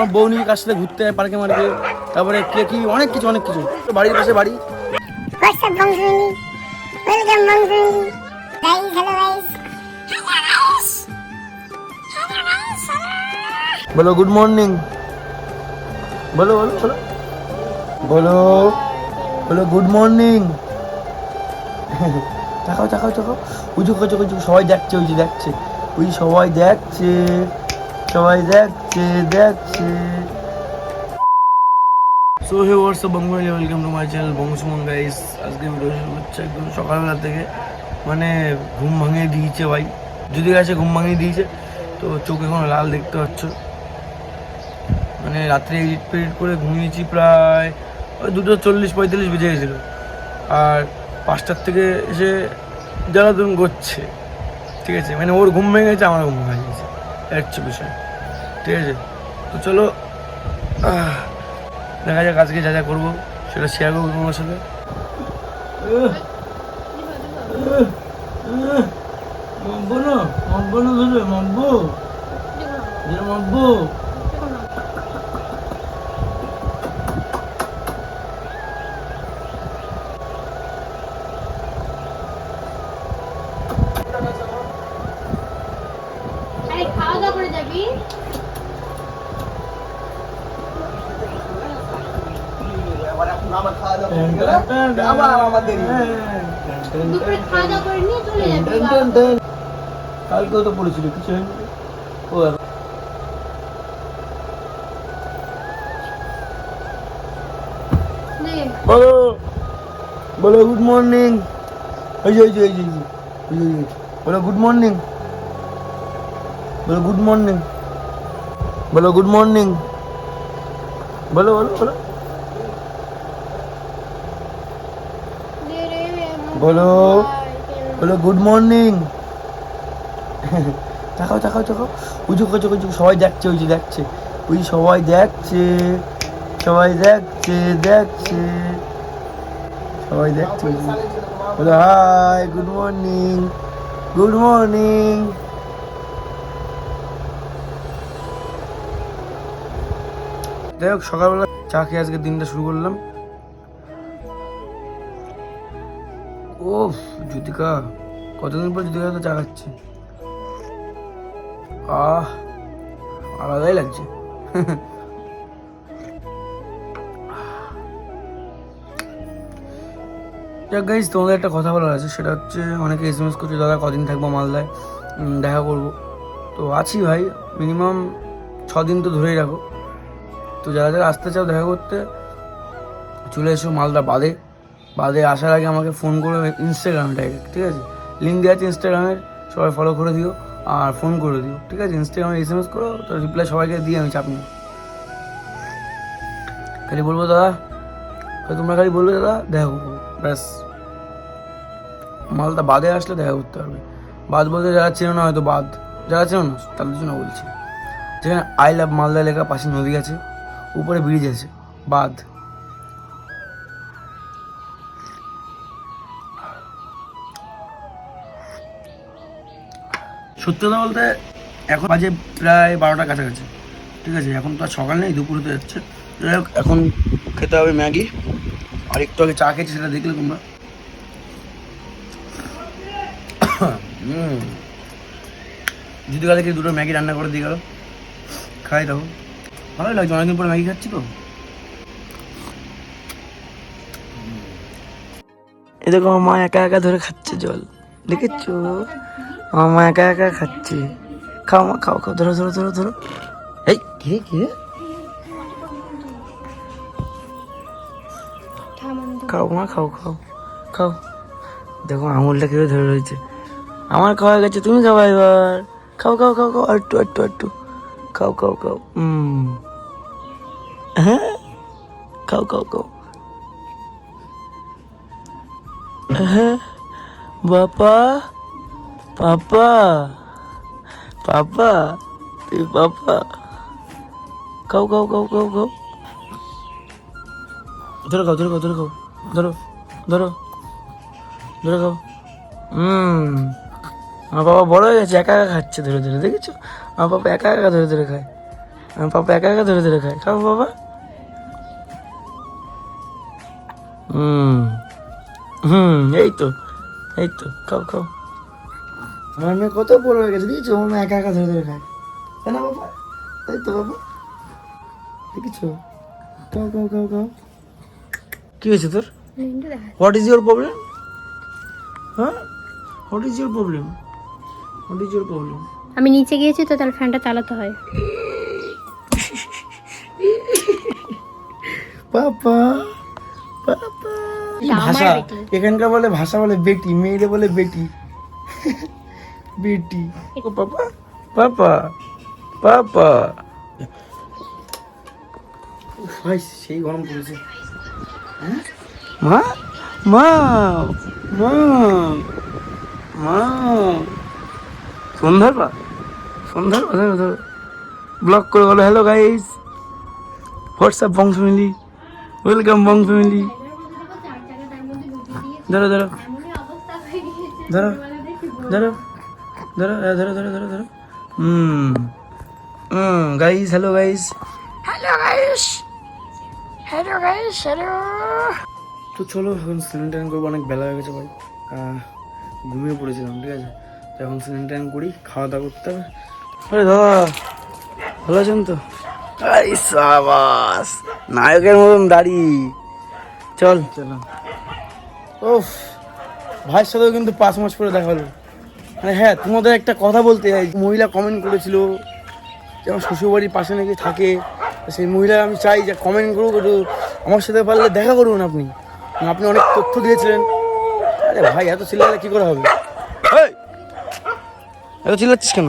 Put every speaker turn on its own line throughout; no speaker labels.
তোমার বউ নিয়ে কার সাথে ঘুরতে যায় পার্কে মার্কে তারপরে কে কি অনেক কিছু অনেক কিছু। বাড়ির পাশে বাড়ি. বলো গুড মর্নিং বলো বলো বলো বলো বলো গুড মর্নিং তাকাও তাকাও তাকাও। উজু কচু কচু সবাই দেখছে ওই যে দেখছে। ওই সবাই দেখছে। সবাই দেখছে দেখছে। So hey what's up Bangali welcome to my channel guys আজকে ভিডিও একদম সকালবেলা থেকে। মানে ঘুম ভাঙিয়ে দিয়েছে ভাই। যদি গেছে ঘুম ভাঙিয়ে দিয়েছে, তো চোখ এখন লাল দেখতে পাচ্ছ। মানে রাত্রে এডিট পেডিট করে ঘুমিয়েছি প্রায়, ওই দুটো চল্লিশ পঁয়তাল্লিশ বেজে গেছিল। আর পাঁচটার থেকে এসে জ্বালাতন করছে। ঠিক আছে? মানে ওর ঘুম ভেঙে গেছে, আমার ঘুম ভেঙে গেছে। হচ্ছে বিষয় ঠিক আছে? তো চলো দেখা যাক আজকে যা যা করব, সেটা শেয়ার করব তোমার সাথে মাব্বো না মাব্বো না ধরে মাব্বো মাব্বো
আরে খাওয়া দাওয়া করে যাবি দুপুরে খাওয়া দাওয়া করে নিয়ে চলে যাবি বাবা।
কালকেও তো পড়েছিল কিছু হয়নি ও এখন-
নে,
বলো বলো গুড মর্নিং ওই যে ওই যে ওই যে ওই যে, ওই যে, ওই যে। বলো গুড মর্নিং বলো গুড মর্নিং বলো গুড মর্নিং বলো বলো বলো। বলো বলো গুড মর্নিং তাকাও তাকাও তাকাও। উজু কচু কচু সবাই দেখছে, ওই যে দেখছে। ওই সবাই দেখছে সবাই দেখছে দেখছে। সবাই দেখছে। বলো hi good morning good morning যাই হোক, সকালবেলা চা খেয়ে আজকে দিনটা শুরু করলাম। ও জ্যোতিকা কতদিন পর জ্যোতিকা তো চা খাচ্ছে? আহ, আলাদাই লাগছে। যাক গাইজ তোমাদের একটা কথা বলার আছে, সেটা হচ্ছে অনেকে এস এম এস করছে, দাদা, কদিন থাকব মালদায়? দেখা করব। তো আছি ভাই মিনিমাম দিন তো ধরেই রাখো। তো যারা যারা আসতে চাও দেখা করতে, চলে এসো মালদা বাদে। বাদে আসার আগে আমাকে ফোন করে ইনস্টাগ্রামে ডাইরেক্ট ঠিক আছে? লিঙ্ক দেওয়া আছে ইনস্টাগ্রামের সবাই ফলো করে দিও আর ফোন করে দিও, ঠিক আছে? ইনস্টাগ্রামে এস এম এস করো, তো রিপ্লাই সবাইকে দিয়ে আমি চাপ নিই। খালি বলব, দাদা তোমরা খালি বলবে, দাদা, দেখা করব। ব্যাস। মালদা বাদে আসলে দেখা করতে হবে বাদ বলতে যারা চেনো না হয়তো বাদ, যারা চেনো না, তাদের জন্য বলছি। যেখানে আই লাভ মালদা লেখা পাশে নদী আছে উপরে ব্রিজ আছে বাদ সত্যি কথা বলতে, এখন বাজে প্রায় বারোটা কাছাকাছি। ঠিক আছে, এখন তো আর সকাল নেই, দুপুর হতে যাচ্ছে। এখন খেতে হবে ম্যাগি। আর একটু আগে চা খেয়েছি, সেটা দেখলে তোমরা। যদি কালকে দুটো ম্যাগি রান্না করে দিয়ে গেল, খাই দাও ভালোই লাগছে, অনেকদিন পরে ম্যাগি খাচ্ছি তো। এ দেখো, আমার মা একা একা ধরে খাচ্ছে জল। দেখেছ? আমার মা একা একা খাচ্ছে। খাও মা, খাও খাও, ধরো ধরো ধরো ধরো। এই, কে কে? খাও মা, খাও খাও খাও। দেখো, আঙুলটা কেউ ধরে রয়েছে। আমার খাওয়া গেছে, তুমি খাওয়া এবার। খাও খাও খাও খাও, একটু একটু একটু। খাও খাও খাও হ্যাঁ খাও খাও খাও হ্যাঁ বাপা পাপা পাপা তুই পাপা খাও খাও খাও খাও খাও ধরো খাও ধরো খাও ধরো খাও ধরো ধরো ধরে খাও হুম আমার বাবা বড় হয়ে গেছে, একা একা খাচ্ছে ধরে ধরে, দেখেছ? আমার বাবা একা একা ধরে ধরে খায়। আমার পাপা একা একা ধরে ধরে খায়। খাও বাবা। হুম। হুম এই তো এই তো খাও খাও। আমার মেয়ে কত বড় হয়ে গেছে দেখেছ? আমার মেয়ে একা একা ধরে ধরে খায়। তাই না বাবা? তাই তো বাবা। দেখেছ? খাও খাও খাও খাও। কি হয়েছে তোর? হোয়াট ইজ ইউর প্রবলেম হ্যাঁ what is your problem what is your problem
আমি নিচে গিয়েছি তো তার ফ্যানটা চালাতে হয়।
পাপা পাপা। ভাষা এখানকার বলে ভাষা বলে বেটি মেয়েদের বলে বেটি। বেটি। ও পাপা পাপা পাপা। ভাই সেই গরম পড়েছে। হ্যাঁ? মা মা মা মা। সন্ধ্যার পা পা ধরো ধরো ব্লক করে বলো hello guys what's up Bong family welcome Bong family ধরো ধরো। ধরো। ধরো। ধরো ধরো ধরো ধরো ধরো। হুম। হুম guys hello guys hello guys hello guys hello তো চলো এখন স্নান টান করব। অনেক বেলা হয়ে গেছে ভাই। ঘুমিয়ে পড়েছিলাম ঠিক আছে? তো এখন স্নান টান করি খাওয়া দাওয়া করতে হবে। আরে দাদা ভালো আছেন তো? আরে সাবাস নায়কের মতন দাড়ি। চল। চলো ওফ ভাইয়ের সাথেও কিন্তু পাঁচ মাস পরে দেখা হলো। মানে হ্যাঁ তোমাদের একটা কথা বলতে চাই। মহিলা কমেন্ট করেছিল যে আমার শ্বশুরবাড়ির পাশে নাকি থাকে। সেই মহিলা আমি চাই যে কমেন্ট করুক একটু আমার সাথে পারলে দেখা করুন আপনি। মানে আপনি অনেক তথ্য দিয়েছিলেন। আরে ভাই এত চিল্লালে কী করে হবে? এই! এত চিল্লাচ্ছিস কেন?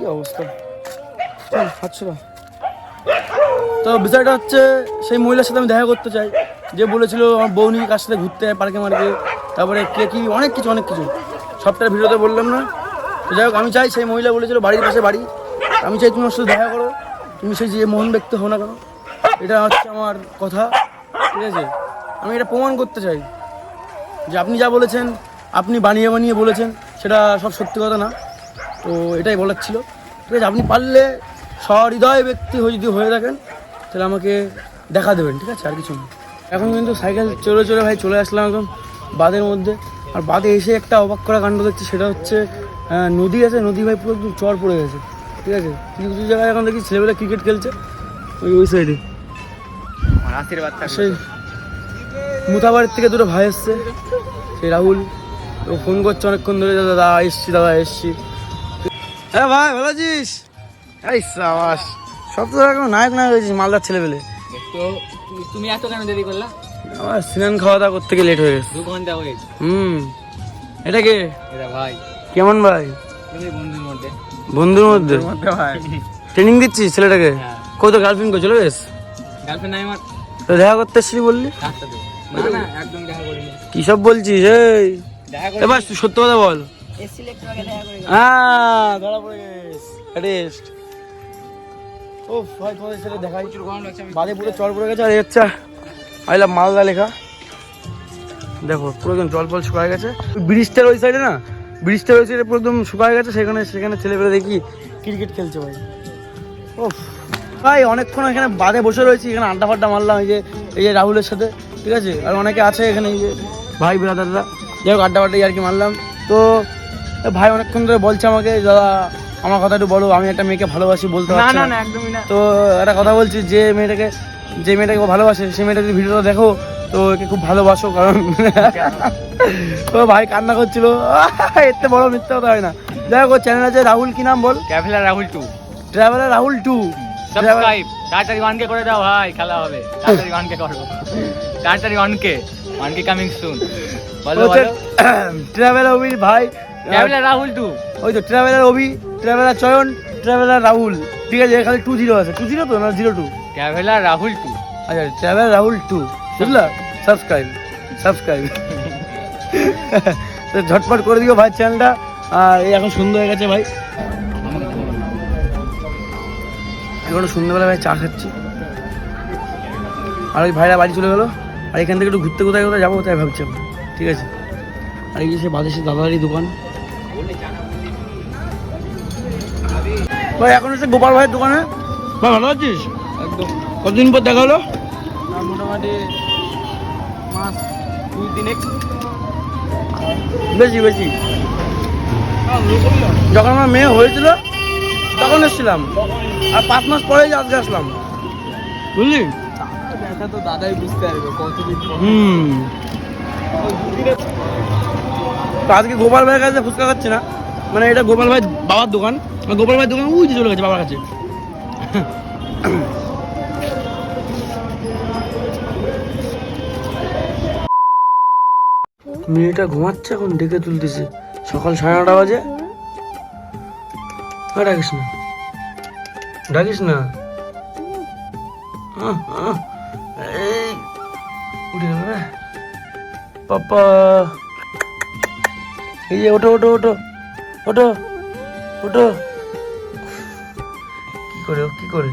কি অবস্থা? তো বিষয়টা হচ্ছে, সেই মহিলার সাথে আমি দেখা করতে চাই। যে বলেছিল আমার বউ নিয়ে কার সাথে ঘুরতে পার্কে মার্কে। তারপরে কে কি, অনেক কিছু অনেক কিছু। সবটার ভিডিওতে বললাম না। তো যাই হোক, আমি চাই সেই মহিলা বলেছিল, বাড়ির পাশে বাড়ি। আমি চাই তুমি ওর সাথে দেখা করো। তুমি সেই যে মন ব্যক্তি হো না কেন, এটা হচ্ছে আমার কথা, ঠিক আছে? আমি এটা প্রমাণ করতে চাই। যে আপনি যা বলেছেন, আপনি বানিয়ে বানিয়ে বলেছেন, সেটা সব সত্যি কথা না। তো এটাই বলার ছিল। ঠিক আছে আপনি পারলে সহৃদয় ব্যক্তি হয়ে যদি হয়ে থাকেন তাহলে আমাকে দেখা দেবেন ঠিক আছে? আর কিছু না। এখন কিন্তু সাইকেল চলে চলে ভাই চলে আসলাম একদম বাঁধের মধ্যে। আর বাঁধে এসে একটা অবাক করা কাণ্ড দেখছি সেটা হচ্ছে নদী আছে নদী ভাই পুরো একদম চর পড়ে গেছে ঠিক আছে? কিছু কিছু জায়গায় এখন দেখি ছেলেবেলা ক্রিকেট খেলছে ওই ওই সাইডে
আশীর্বাদ
সেই মুতাবাড়ির থেকে দুটো ভাই এসছে সেই রাহুল ও ফোন করছে অনেকক্ষণ ধরে দাদা দাদা এসছি দাদা এসছি। হ্যাঁ ভাই ভালো আছিস? এই সাবাস সব তো এখন নায়ক নায়ক হয়েছিস মালদার ছেলেবেলে
তো তুমি এত কেন দেরি করলা?
আমার স্নান খাওয়া দাওয়া করতে গিয়ে লেট হয়ে গেছে।
দু ঘণ্টা হয়েছে
হুম এটা কে?
এটা ভাই।
কেমন ভাই?
বন্ধুর মধ্যে।
বন্ধুর মধ্যে?
ভাই।
ট্রেনিং দিচ্ছিস ছেলেটাকে?
হ্যাঁ।
কত গার্লফ্রেন্ড কো চলে বেশ
গার্লফ্রেন্ড নাই আমার।
তো দেখা করতে এসছিলি বললি?
না না একদম দেখা করিনি।
কি সব বলছিস এই? এবার তুই সত্য কথা বল।
দেখা
হ্যাঁ ধরা পড়ে গেছ। ও ভাই, তোমাদের সাথে
আমি
বাদে পুরো চল পড়ে গেছে, আর আচ্ছা আইলা মালদা লেখা। দেখো, পুরো একদম জল ফল শুকায় গেছে। ব্রিজটার ওই সাইডে না, ব্রিজটার ওই সাইডে পুরো একদম শুকায় গেছে, সেখানে সেখানে ছেলেপেলে দেখি ক্রিকেট খেলছে ভাই। ও ভাই, অনেকক্ষণ এখানে বাদে বসে রয়েছি, এখানে আড্ডা ফাড্ডা মারলাম, এই যে এই যে রাহুলের সাথে, ঠিক আছে? আর অনেকে আছে এখানে, এই যে ভাই ব্রাদাররা যাই হোক, আড্ডা ফাড্ডা আর কি মারলাম। তো ভাই অনেকক্ষণ ধরে বলছে আমাকে দাদা আমার কথা একটু বলো আমি একটা মেয়েকে ভালোবাসি বলতে
না না একদমই না।
তো একটা কথা বলছি যে মেয়েটাকে যে মেয়েটাকে ভালোবাসে সেই মেয়েটা যদি ভিডিওটা দেখো তো একে খুব ভালোবাসো কারণ তো ভাই কান্না করছিল। এতে বড় মিথ্যা কথা হয় না। যাই হোক চ্যানেল আছে রাহুল কি নাম বল?
ক্যাফেলা Rahul two
traveller Rahul two
subscribe তাড়াতাড়ি ওয়ানকে করে দাও ভাই খেলা হবে। তাড়াতাড়ি ওয়ানকে করো। তাড়াতাড়ি ওয়ানকে ওয়ানকে কামিং সুন বলো বলো।
ট্রাভেলার ভাই
ক্যাফেলা রাহুল টু
ওই তো traveller Abhi traveller Chayan traveller Rahul ঠিক আছে এখানে টু জিরো আছে। টু জিরো তো না জিরো টু
ক্যাফেলা রাহুল টু
আচ্ছা ট্রাভেল রাহুল টু বুঝলা? সাবস্ক্রাইব সাবস্ক্রাইব তো ঝটপট করে দিও ভাই চ্যানেলটা আর এই এখন সুন্দর হয়ে গেছে ভাই। এখন সন্ধ্যেবেলা ভাই চা খাচ্ছি। আর ওই ভাইরা বাড়ি চলে গেলো। আর এখান থেকে একটু ঘুরতে কোথায় কোথায় যাব তাই ভাবছি আমি ঠিক আছে। আর এই যে সে বাদেশের দাদারই দোকান। ভাই এখন এসে গোপাল ভাইয়ের দোকানে। ভাই ভালো আছিস?
একদম।
কতদিন পর দেখা হলো?
মোটামুটি মাস দুই তিনেক।
বেশি বেশি। যখন আমার মেয়ে হয়েছিল তখন এসেছিলাম। আর পাঁচ মাস পরেই আজকে আসলাম। বুঝলি?
দেখা তো দাদাই বুঝতে পারবে কতদিন
হুম। তো আজকে গোপাল ভাইয়ের কাছে ফুচকা খাচ্ছি না। মানে এটা গোপাল ভাই বাবার দোকান। গোপাল ভাইয়ের দোকান উই চলে গেছে বাবার কাছে। মেয়েটা ঘুমাচ্ছে এখন, ডেকে তুলতেছে। সকাল সাড়ে নটা বাজে। আর ডাকিস না। ডাকিস না? উঠে পাপা। এই যে, ওঠো ওঠো ওঠো। ওঠো ওঠো। কি করে কি করে?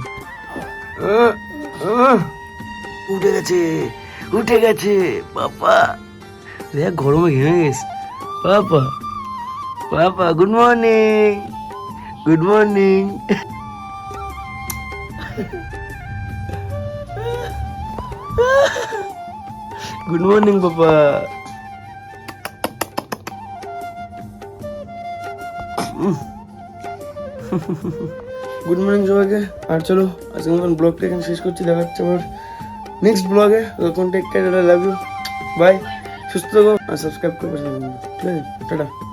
উঠে গেছে উঠে গেছে বাবা। দেখ গরমে ঘেমে গেছে। Papa papa good morning good morning good morning papa good morning সবাইকে। আর চলো, আজকে মতন ব্লগটা এখানে শেষ করছি দেখা হচ্ছে আবার নেক্সট ব্লগে তখন টেক কেয়ার লাভ বাই সুস্থ থাকো। আর সাবস্ক্রাইব করবে ঠিক আছে? টাটা।